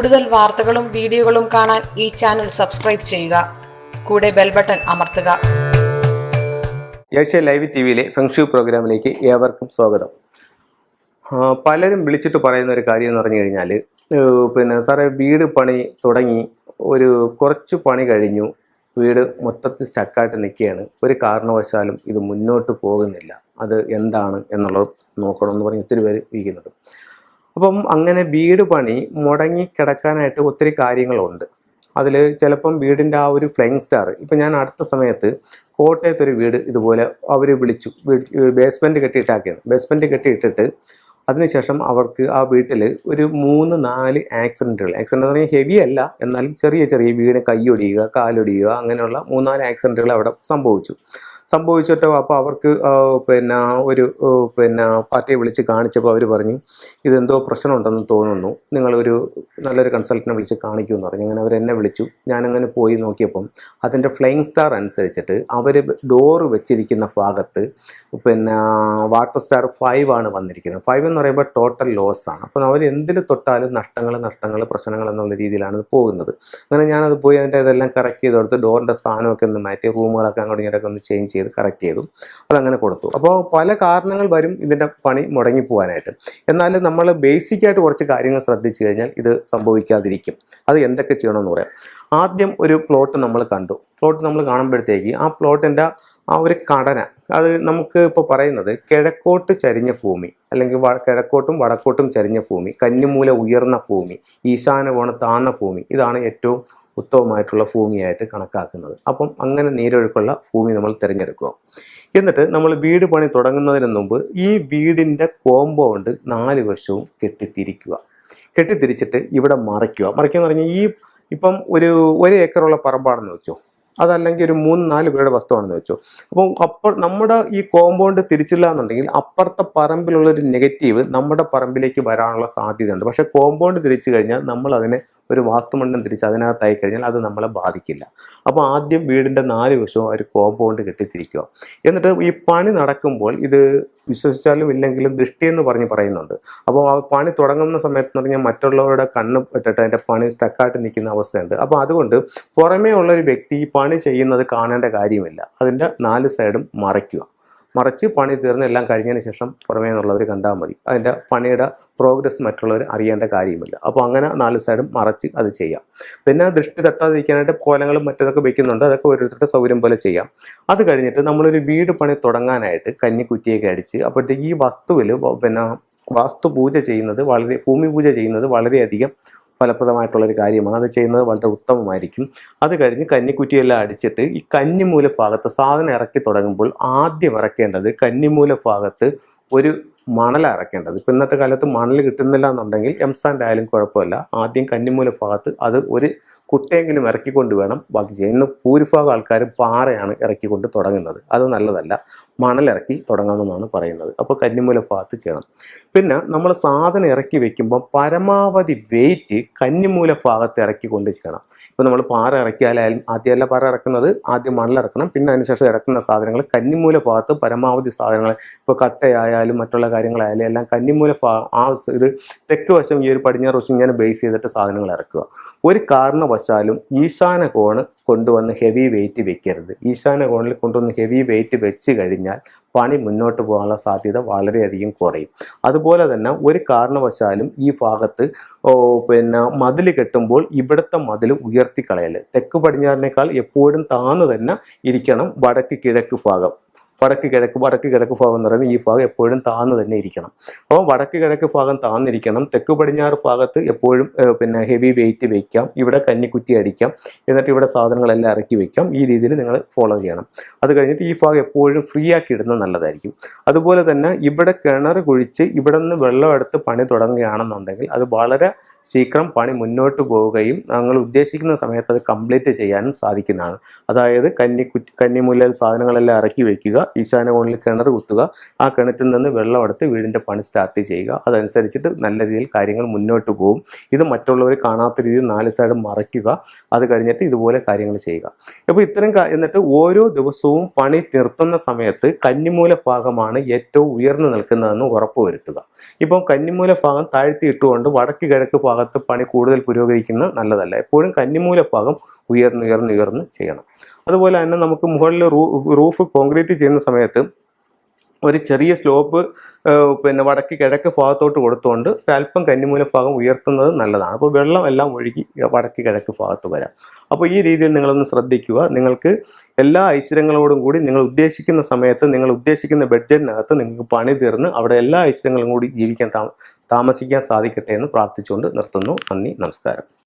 കൂടുതൽ വാർത്തകളും വീഡിയോകളും കാണാൻ ഈ ചാനൽ സബ്സ്ക്രൈബ് ചെയ്യുക. കൂടെ ബെൽ ബട്ടൺ അമർത്തുക. ഏഷ്യ ലൈവ് ടി വിയിലെ ഫെങ്ഷു പ്രോഗ്രാമിലേക്ക് ഏവർക്കും സ്വാഗതം. പലരും വിളിച്ചിട്ട് പറയുന്ന ഒരു കാര്യം എന്ന് പറഞ്ഞു കഴിഞ്ഞാൽ പിന്നെ സാറേ വീട് പണി തുടങ്ങി ഒരു കുറച്ച് പണി കഴിഞ്ഞു. വീട് മൊത്തത്തിൽ സ്റ്റക്കായിട്ട് നിൽക്കുകയാണ്. ഒരു കാരണവശാലും ഇത് മുന്നോട്ട് പോകുന്നില്ല. അത് എന്താണ് എന്നുള്ളത് നോക്കണം എന്ന് പറഞ്ഞ് ഒത്തിരി പേര് ഇരിക്കുന്നുണ്ട്. അപ്പം അങ്ങനെ വീട് പണി മുടങ്ങി കിടക്കാനായിട്ട് ഒത്തിരി കാര്യങ്ങളുണ്ട്. അതിൽ ചിലപ്പം വീടിന്റെ ആ ഒരു ഫ്ലൈങ് സ്റ്റാർ ഇപ്പം ഞാൻ അടുത്ത സമയത്ത് കോട്ടയത്ത് ഒരു വീട് ഇതുപോലെ അവർ വിളിച്ചു. ബേസ്മെന്റ് കെട്ടിയിട്ടാക്കിയാണ്. ബേസ്മെന്റ് കെട്ടിയിട്ടിട്ട് അതിനുശേഷം അവർക്ക് ആ വീട്ടിൽ ഒരു മൂന്ന് നാല് ആക്സിഡന്റുകൾ ആക്സിഡന്റ് എന്ന് പറഞ്ഞാൽ ഹെവി അല്ല എന്നാലും ചെറിയ ചെറിയ വീട് കൈയൊടിയുക കാലൊടിയുക അങ്ങനെയുള്ള മൂന്നാൽ ആക്സിഡന്റുകൾ അവിടെ സംഭവിച്ചു. സംഭവിച്ചിട്ട്? അപ്പോൾ അവർക്ക് പിന്നെ ഒരു പിന്നെ പാർട്ടിയെ വിളിച്ച് കാണിച്ചപ്പോൾ അവർ പറഞ്ഞു ഇതെന്തോ പ്രശ്നമുണ്ടെന്ന് തോന്നുന്നു. നിങ്ങളൊരു നല്ലൊരു കൺസൾട്ടിനെ വിളിച്ച് കാണിക്കുമെന്ന് പറഞ്ഞു. അങ്ങനെ അവരെന്നെ വിളിച്ചു. ഞാനങ്ങനെ പോയി നോക്കിയപ്പം അതിന്റെ ഫ്ലൈങ് സ്റ്റാർ അനുസരിച്ചിട്ട് അവർ ഡോർ വെച്ചിരിക്കുന്ന ഭാഗത്ത് പിന്നെ വാട്ടർ സ്റ്റാർ ഫൈവ് ആണ് വന്നിരിക്കുന്നത്. ഫൈവ് എന്ന് പറയുമ്പോൾ ടോട്ടൽ ലോസ് ആണ്. അപ്പം അവർ എന്തിൽ തൊട്ടാലും നഷ്ടങ്ങൾ നഷ്ടങ്ങൾ പ്രശ്നങ്ങൾ എന്നുള്ള രീതിയിലാണ് പോകുന്നത്. അങ്ങനെ ഞാനത് പോയി അതിന്റെ ഇതെല്ലാം കറക്റ്റ് ചെയ്ത് കൊടുത്ത് ഡോറിന്റെ സ്ഥാനമൊക്കെ ഒന്ന് മാറ്റി റൂമുകളൊക്കെ അങ്ങോട്ടും ഇങ്ങോട്ടൊക്കെ ഒന്ന് ചേഞ്ച് ചെയ്ത് കറക്റ്റ് ചെയ്തു അതങ്ങനെ കൊടുത്തു. അപ്പോൾ പല കാരണങ്ങൾ വരും ഇതിന്റെ പണി മുടങ്ങി പോകാനായിട്ട് എന്നാൽ നമ്മൾ ബേസിക്കായിട്ട് കുറച്ച് കാര്യങ്ങൾ ശ്രദ്ധിച്ചു കഴിഞ്ഞാൽ ഇത് സംഭവിക്കാതിരിക്കും. അത് എന്തൊക്കെ ചെയ്യണമെന്ന് പറയാം. ആദ്യം ഒരു പ്ലോട്ട് നമ്മൾ കണ്ടു. പ്ലോട്ട് നമ്മൾ കാണുമ്പോഴത്തേക്ക് ആ പ്ലോട്ടിന്റെ ആ ഒരു ഘടന അത് നമുക്ക് ഇപ്പോൾ പറയുന്നത് കിഴക്കോട്ട് ചരിഞ്ഞ ഭൂമി അല്ലെങ്കിൽ കിഴക്കോട്ടും വടക്കോട്ടും ചരിഞ്ഞ ഭൂമി കന്നിമൂല ഉയർന്ന ഭൂമി ഈശാന കോണ താന്ന ഭൂമി ഇതാണ് ഏറ്റവും ഉത്തമമായിട്ടുള്ള ഭൂമിയായിട്ട് കണക്കാക്കുന്നത്. അപ്പം അങ്ങനെ നീരൊഴുക്കുള്ള ഭൂമി നമ്മൾ തിരഞ്ഞെടുക്കുക. എന്നിട്ട് നമ്മൾ വീട് പണി തുടങ്ങുന്നതിന് മുമ്പ് ഈ വീടിന്റെ കോമ്പൗണ്ട് നാല് വശവും കെട്ടിത്തിരിക്കുക. കെട്ടിത്തിരിച്ചിട്ട് ഇവിടെ മറയ്ക്കുക മറയ്ക്കുക എന്ന് പറഞ്ഞാൽ ഈ ഇപ്പം ഒരു ഒരു ഏക്കറുള്ള പറമ്പാണെന്ന് വെച്ചോ അതല്ലെങ്കിൽ ഒരു മൂന്ന് നാല് പേരുടെ വസ്തുവാണെന്ന് വെച്ചു. അപ്പോൾ അപ്പോൾ നമ്മുടെ ഈ കോമ്പൗണ്ട് തിരിച്ചില്ല എന്നുണ്ടെങ്കിൽ അപ്പുറത്തെ പറമ്പിലുള്ള ഒരു നെഗറ്റീവ് നമ്മുടെ പറമ്പിലേക്ക് വരാനുള്ള സാധ്യതയുണ്ട്. പക്ഷേ കോമ്പൗണ്ട് തിരിച്ചു കഴിഞ്ഞാൽ നമ്മൾ അതിനെ ഒരു വാസ്തുമണ്ഡലം തിരിച്ച് അതിനകത്തായി കഴിഞ്ഞാൽ അത് നമ്മളെ ബാധിക്കില്ല. അപ്പോൾ ആദ്യം വീടിന്റെ നാല് വശവും ഒരു കോമ്പൗണ്ട് കെട്ടിത്തിരിക്കുക. എന്നിട്ട് ഈ പണി നടക്കുമ്പോൾ ഇത് വിശ്വസിച്ചാലും ഇല്ലെങ്കിലും ദൃഷ്ടി എന്ന് പറഞ്ഞ് പറയുന്നുണ്ട്. അപ്പോൾ ആ പണി തുടങ്ങുന്ന സമയത്ത് എന്ന് പറഞ്ഞാൽ മറ്റുള്ളവരുടെ കണ്ണ് പെട്ടിട്ട് അതിന്റെ പണി സ്റ്റക്കായിട്ട് നിൽക്കുന്ന അവസ്ഥയുണ്ട്. അപ്പോൾ അതുകൊണ്ട് പുറമേ ഉള്ള ഒരു വ്യക്തി ഈ പണി ചെയ്യുന്നത് കാണേണ്ട കാര്യമില്ല. അതിന്റെ നാല് സൈഡും മറയ്ക്കുക. മറച്ച് പണി തീർന്ന് എല്ലാം കഴിഞ്ഞതിന് ശേഷം പുറമേ നിന്നുള്ളവർ കണ്ടാൽ മതി. അതിന്റെ പണിയുടെ പ്രോഗ്രസ് മറ്റുള്ളവർ അറിയേണ്ട കാര്യമില്ല. അപ്പോൾ അങ്ങനെ നാല് സൈഡും മറച്ച് അത് ചെയ്യാം. പിന്നെ ദൃഷ്ടി തട്ടാതിരിക്കാനായിട്ട് കോലങ്ങളും മറ്റതൊക്കെ വെക്കുന്നുണ്ട്. അതൊക്കെ ഓരോരുത്തരുടെ സൗകര്യം പോലെ ചെയ്യാം. അത് കഴിഞ്ഞിട്ട് നമ്മളൊരു വീട് പണി തുടങ്ങാനായിട്ട് കഞ്ഞിക്കുറ്റിയൊക്കെ അടിച്ച് അപ്പോഴത്തേക്ക് ഈ വസ്തുവിൽ പിന്നെ വാസ്തു പൂജ ചെയ്യുന്നത് വളരെ ഭൂമി പൂജ ചെയ്യുന്നത് വളരെയധികം ഫലപ്രദമായിട്ടുള്ളൊരു കാര്യമാണ്. അത് ചെയ്യുന്നത് വളരെ ഉത്തമമായിരിക്കും. അത് കഴിഞ്ഞ് കന്നിക്കുറ്റിയെല്ലാം അടിച്ചിട്ട് ഈ കന്നിമൂല ഭാഗത്ത് സാധനം ഇറക്കി തുടങ്ങുമ്പോൾ ആദ്യം ഇറക്കേണ്ടത് കന്നിമൂല ഭാഗത്ത് ഒരു മണൽ ഇറക്കേണ്ടത്. ഇപ്പം ഇന്നത്തെ കാലത്ത് മണൽ കിട്ടുന്നില്ല എന്നുണ്ടെങ്കിൽ എംസാൻഡ് ആയാലും കുഴപ്പമില്ല. ആദ്യം കന്നിമൂല ഭാഗത്ത് അത് ഒരു കുട്ടയെങ്കിലും ഇറക്കിക്കൊണ്ട് വേണം. ബാക്കി ചെയ്യുന്ന ഭൂരിഭാഗം ആൾക്കാർ പാറയാണ് ഇറക്കിക്കൊണ്ട് തുടങ്ങുന്നത്. അത് നല്ലതല്ല. മണലിറക്കി തുടങ്ങാമെന്നാണ് പറയുന്നത്. അപ്പോൾ കന്നിമൂല ഭാഗത്ത് ചെയ്യണം പിന്നെ നമ്മൾ സാധനം ഇറക്കി വെക്കുമ്പോൾ പരമാവധി വെയിറ്റ് കന്നിമൂല ഭാഗത്ത് ഇറക്കി കൊണ്ട് ചെയ്യണം ഇപ്പോൾ നമ്മൾ പാറ ഇറക്കിയാലായാലും ആദ്യമല്ല പാറ ഇറക്കുന്നത് ആദ്യം മണലിറക്കണം പിന്നെ അതിനുശേഷം ഇറക്കുന്ന സാധനങ്ങൾ കന്നിമൂല ഭാഗത്ത് പരമാവധി സാധനങ്ങൾ ഇപ്പോൾ കട്ടയായാലും മറ്റുള്ള കാര്യങ്ങളായാലും എല്ലാം കന്നിമൂല ഭാ ആ ഇത് തെക്ക് വശം ഈ ഒരു പടിഞ്ഞാറ് വശം ഇങ്ങനെ ബേസ് ചെയ്തിട്ട് സാധനങ്ങൾ ഇറക്കുക. ഒരു കാരണവശാലും ഈശാന കോണ് കൊണ്ടുവന്ന് ഹെവി വെയിറ്റ് വെക്കരുത്. ഈശാന കോണിൽ കൊണ്ടുവന്ന് ഹെവി വെയിറ്റ് വെച്ച് കഴിഞ്ഞാൽ പണി മുന്നോട്ട് പോകാനുള്ള സാധ്യത വളരെയധികം കുറയും. അതുപോലെ തന്നെ ഒരു കാരണവശാലും ഈ ഭാഗത്ത് പിന്നെ മതിൽ കെട്ടുമ്പോൾ ഇവിടുത്തെ മതിൽ ഉയർത്തിക്കളയൽ തെക്ക് പടിഞ്ഞാറിനേക്കാൾ എപ്പോഴും താന്ന് തന്നെ ഇരിക്കണം വടക്ക് കിഴക്ക് ഭാഗം. വടക്ക് കിഴക്ക് വടക്ക് കിഴക്ക് ഭാഗം എന്ന് പറയുന്നത് ഈ ഭാഗം എപ്പോഴും താന്ന് തന്നെ ഇരിക്കണം. അപ്പോൾ വടക്ക് കിഴക്ക് ഭാഗം താന്നിരിക്കണം. തെക്ക് പടിഞ്ഞാറ് ഭാഗത്ത് എപ്പോഴും പിന്നെ ഹെവി വെയിറ്റ് വയ്ക്കാം ഇവിടെ കന്നിക്കുറ്റി അടിക്കാം. എന്നിട്ട് ഇവിടെ സാധനങ്ങളെല്ലാം ഇറക്കി വയ്ക്കാം ഈ രീതിയിൽ നിങ്ങൾ ഫോളോ ചെയ്യണം. അത് കഴിഞ്ഞിട്ട് ഈ ഭാഗം എപ്പോഴും ഫ്രീ ആക്കി ഇടുന്നത് നല്ലതായിരിക്കും. അതുപോലെ തന്നെ ഇവിടെ കിണർ കുഴിച്ച് ഇവിടെ നിന്ന് വെള്ളം എടുത്ത് പണി തുടങ്ങുകയാണെന്നുണ്ടെങ്കിൽ അത് വളരെ ശീഘ്രം പണി മുന്നോട്ട് പോവുകയും ഞങ്ങൾ ഉദ്ദേശിക്കുന്ന സമയത്ത് അത് കംപ്ലീറ്റ് ചെയ്യാനും സാധിക്കുന്നതാണ്. അതായത് കന്നി കുറ്റി കന്നിമുല്ലൽ സാധനങ്ങളെല്ലാം ഇറക്കി വെക്കുക. ഈശാന കോണിൽ കിണർ കുത്തുക. ആ കിണറ്റിൽ നിന്ന് വെള്ളം എടുത്ത് വീടിന്റെ പണി സ്റ്റാർട്ട് ചെയ്യുക. അതനുസരിച്ചിട്ട് നല്ല രീതിയിൽ കാര്യങ്ങൾ മുന്നോട്ട് പോകും. ഇത് മറ്റുള്ളവർ കാണാത്ത രീതിയിൽ നാല് സൈഡ് മറയ്ക്കുക. അത് കഴിഞ്ഞിട്ട് ഇതുപോലെ കാര്യങ്ങൾ ചെയ്യുക. അപ്പോൾ ഇത്തരം എന്നിട്ട് ഓരോ ദിവസവും പണി നിർത്തുന്ന സമയത്ത് കന്നിമൂല ഭാഗമാണ് ഏറ്റവും ഉയർന്നു നിൽക്കുന്നതെന്ന് ഉറപ്പുവരുത്തുക ഇപ്പം കന്നിമൂല ഭാഗം താഴ്ത്തി ഇട്ടുകൊണ്ട് വടക്ക് കിഴക്ക് ഭാഗത്ത് പണി കൂടുതൽ പുരോഗമിക്കുന്ന നല്ലതല്ല. എപ്പോഴും കന്നിമൂല ഭാഗം ഉയർന്നുയർന്നുയർന്ന് ചെയ്യണം. അതുപോലെ തന്നെ നമുക്ക് മുകളിൽ റൂഫ് കോൺക്രീറ്റ് ചെയ്യുന്ന സമയത്ത് ഒരു ചെറിയ സ്ലോപ്പ് പിന്നെ വടക്ക് കിഴക്ക് ഭാഗത്തോട്ട് കൊടുത്തുകൊണ്ട് അല്പം കന്നിമൂല ഭാഗം ഉയർത്തുന്നത് നല്ലതാണ്. അപ്പോൾ വെള്ളം എല്ലാം ഒഴുകി വടക്ക് കിഴക്ക് ഭാഗത്ത് വരാം. അപ്പോൾ ഈ രീതിയിൽ നിങ്ങളൊന്ന് ശ്രദ്ധിക്കുക. നിങ്ങൾക്ക് എല്ലാ ഐശ്വര്യങ്ങളോടും കൂടി നിങ്ങൾ ഉദ്ദേശിക്കുന്ന സമയത്ത് നിങ്ങൾ ഉദ്ദേശിക്കുന്ന ബഡ്ജറ്റിനകത്ത് നിങ്ങൾക്ക് പണി തീർന്ന് അവിടെ എല്ലാ ഐശ്വര്യങ്ങളും കൂടി ജീവിക്കാൻ താമസിക്കാൻ സാധിക്കട്ടെ എന്ന് പ്രാർത്ഥിച്ചുകൊണ്ട് നിർത്തുന്നു. നന്ദി നമസ്കാരം.